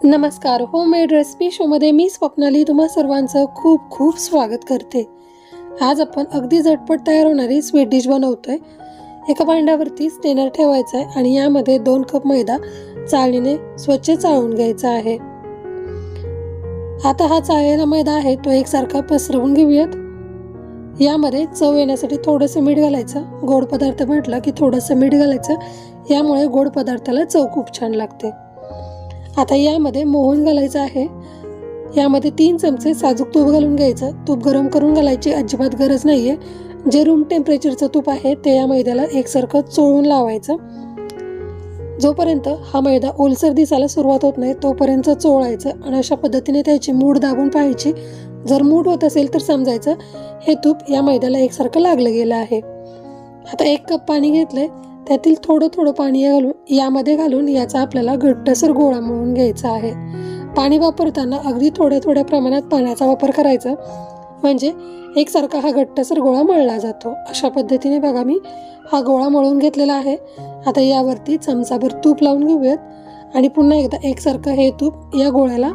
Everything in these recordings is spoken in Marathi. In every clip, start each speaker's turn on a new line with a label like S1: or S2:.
S1: नमस्कार. होममेड रेसिपी शोमध्ये मी स्वप्नाली तुम्हा सर्वांचं खूप खूप स्वागत करते. आज आपण अगदी झटपट तयार होणारी स्वीट डिश बनवतोय. एका भांड्यावरती स्टेनर ठेवायचा आहे आणि यामध्ये दोन कप मैदा चाळणीने स्वच्छ चाळून घ्यायचा आहे. आता हा चाळलेला मैदा आहे तो एकसारखा पसरवून घेऊयात. यामध्ये चव येण्यासाठी थोडंसं मीठ घालायचं. गोड पदार्थ म्हटलं की थोडंसं मीठ घालायचं. यामुळे गोड पदार्थाला चव खूप छान लागते. आता यामध्ये मोहन घालायचं आहे. यामध्ये तीन चमचे साजूक तूप घालून घ्यायचं. तूप गरम करून घालायची अजिबात गरज नाही आहे जे रूम टेम्परेचरचं तूप आहे ते या मैद्याला एकसारखं चोळून लावायचं. जोपर्यंत हा मैदा ओलसर दिसायला सुरुवात होत नाही तोपर्यंत चोळायचं आणि अशा पद्धतीने त्याची मूठ दाबून पाहायची. जर मूठ होत असेल तर समजायचं हे तूप या मैद्याला एकसारखं लागलं गेलं आहे. आता एक कप पाणी घेतलं आहे त्यातील थोडं थोडं पाणी घालून यामध्ये घालून याचा आपल्याला घट्टसर गोळा मळून घ्यायचा आहे. पाणी वापरताना अगदी थोड्या थोड्या प्रमाणात पाण्याचा वापर करायचा. म्हणजे एकसारखा हा घट्टसर गोळा मळला जातो. अशा पद्धतीने बघा मी हा गोळा मळून घेतलेला आहे. आता यावरती चमचाभर तूप लावून घेऊयात. आणि पुन्हा एकदा एकसारखं हे तूप या गोळ्याला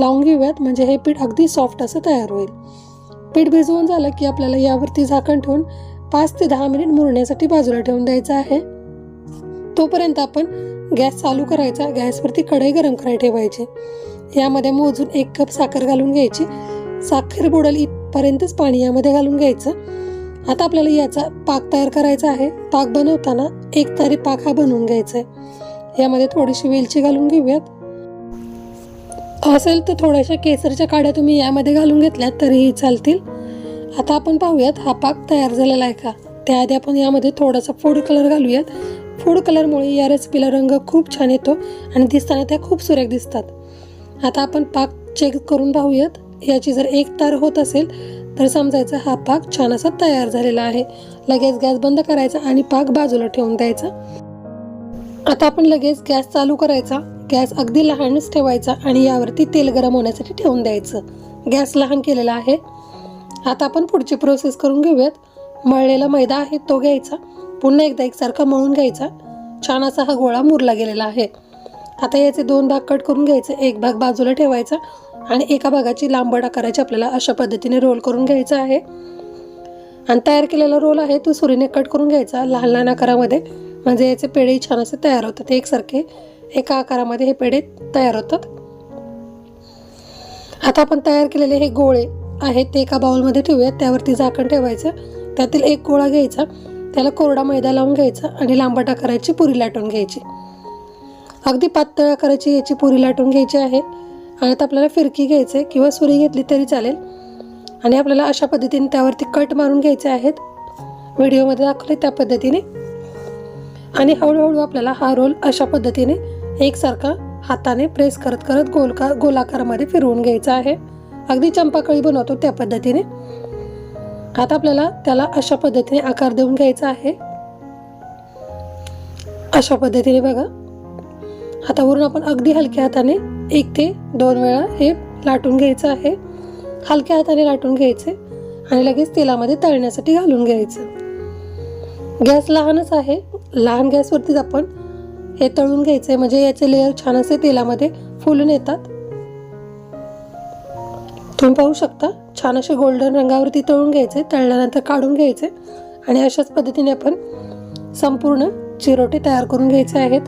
S1: लावून घेऊयात. म्हणजे हे पीठ अगदी सॉफ्ट असं तयार होईल. पीठ भिजवून झालं की आपल्याला यावरती झाकण ठेवून पाच ते दहा मिनिट मुरण्यासाठी बाजूला ठेवून द्यायचं आहे. तोपर्यंत आपण गॅस चालू करायचा गॅसवरती कढई गरम करायला ठेवायची. यामध्ये मोजून एक कप साखर घालून घ्यायची. साखर बुडल इथपर्यंतच पाणी यामध्ये घालून घ्यायचं. आता आपल्याला याचा पाक तयार करायचा आहे. पाक बनवताना एक तारी पाक हा बनवून घ्यायचा आहे. यामध्ये थोडीशी वेलची घालून घेऊयात. असेल तर थोड्याशा केसरच्या काड्या तुम्ही यामध्ये घालून घेतल्यात तरीही चालतील. आता आपण पाहूयात हा पाक तयार झालेला आहे का? त्याआधी आपण यामध्ये थोडासा फूड कलर घालूयात. फूड कलरमुळे या रेसिपीला रंग खूप छान येतो आणि दिसताना त्या खूप सुरेख दिसतात. आता आपण पाक चेक करून पाहूयात. याची जर एक तार होत असेल तर समजायचं हा पाक छान असा तयार झालेला आहे. लगेच गॅस बंद करायचा आणि पाक बाजूला ठेवून द्यायचा. आता आपण लगेच गॅस चालू करायचा. गॅस अगदी लहानच ठेवायचा आणि यावरती तेल गरम होण्यासाठी ठेवून द्यायचं. गॅस लहान केलेला आहे. आता आपण पुढची प्रोसेस करून घेऊयात. मळलेला मैदा आहे तो घ्यायचा. पुन्हा एकदा एकसारखा मळून घ्यायचा. छान असा हा गोळा मुरला गेलेला आहे. आता याचे दोन भाग कट करून घ्यायचे. एक भाग बाजूला ठेवायचा आणि एका भागाची लांबड आकाराची आपल्याला अशा पद्धतीने रोल करून घ्यायचा आहे. आणि तयार केलेला रोल आहे तो सुरीने कट करून घ्यायचा लहान लहान आकारामध्ये. म्हणजे याचे पेढे छान असे तयार होतात. एकसारखे एका आकारामध्ये हे पेढे तयार होतात. आता आपण तयार केलेले हे गोळे आहेत ते एका बाउलमध्ये ठेवूयात. त्यावरती झाकण ठेवायचं. त्यातील एक गोळा घ्यायचा. त्याला कोरडा मैदा लावून घ्यायचा आणि लांबट आकाराची पुरी लाटून घ्यायची. अगदी पातळ आकाराची याची पुरी लाटून घ्यायची आहे. आणि आता आपल्याला फिरकी घ्यायची किंवा सुरी घेतली तरी चालेल. आणि आपल्याला अशा पद्धतीने त्यावरती कट मारून घ्यायचे आहेत. व्हिडिओमध्ये दाखवले त्या पद्धतीने. आणि हळूहळू आपल्याला हा रोल अशा पद्धतीने एकसारखा हाताने प्रेस करत करत गोलकार गोलाकारामध्ये फिरवून घ्यायचा आहे. अगदी चंपाकळी बनवतो त्या पद्धतीने. आता आपल्याला त्याला अशा पद्धतीने आकार देऊन घ्यायचा आहे. अशा पद्धतीने बघा. हातावरून आपण अगदी हलक्या हाताने एक ते दोन वेळा हे लाटून घ्यायचं आहे. हलक्या हाताने लाटून घ्यायचे आणि लगेच तेलामध्ये तळण्यासाठी घालून घ्यायचं. गॅस लहानच आहे. लहान गॅसवरतीच आपण हे तळून घ्यायचे म्हणजे याचे लेअर छान असे तेलामध्ये फुलून येतात. तुम्ही पाहू शकता. छान असे गोल्डन रंगावरती तळून घ्यायचे तळल्यानंतर काढून घ्यायचे आणि अशाच पद्धतीने आपण संपूर्ण चिरोटे तयार करून घ्यायचे आहेत.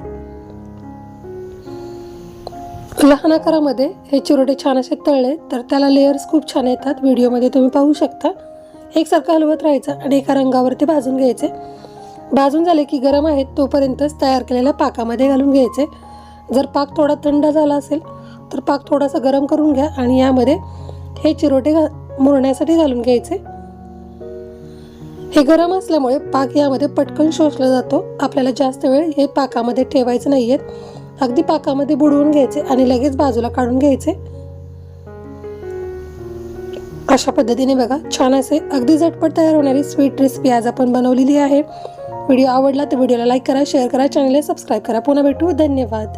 S1: लहान आकारामध्ये हे चिरोटे छान असे तळले तर त्याला लेयर्स खूप छान येतात. व्हिडिओमध्ये तुम्ही पाहू शकता. एकसारखं हलवत राहायचं आणि एका रंगावरती भाजून घ्यायचे. भाजून झाले की गरम आहेत तोपर्यंतच तयार केलेल्या पाकामध्ये घालून घ्यायचे. जर पाक थोडा थंड झाला असेल तर पाक थोडासा गरम करून घ्या आणि यामध्ये हे चिरोटे घा मुरण्यासाठी घालून घ्यायचे. हे गरम असल्यामुळे पाक यामध्ये पटकन शोषला जातो. आपल्याला जास्त वेळ हे पाकामध्ये ठेवायचं नाही आहेत अगदी पाकामध्ये बुडवून घ्यायचे आणि लगेच बाजूला काढून घ्यायचे. अशा पद्धतीने बघा छान असे अगदी झटपट तयार होणारी स्वीट रेसिपी आज आपण बनवलेली आहे. व्हिडिओ आवडला तर व्हिडिओला लाईक करा शेअर करा चॅनलला सबस्क्राईब करा. पुन्हा भेटू. धन्यवाद.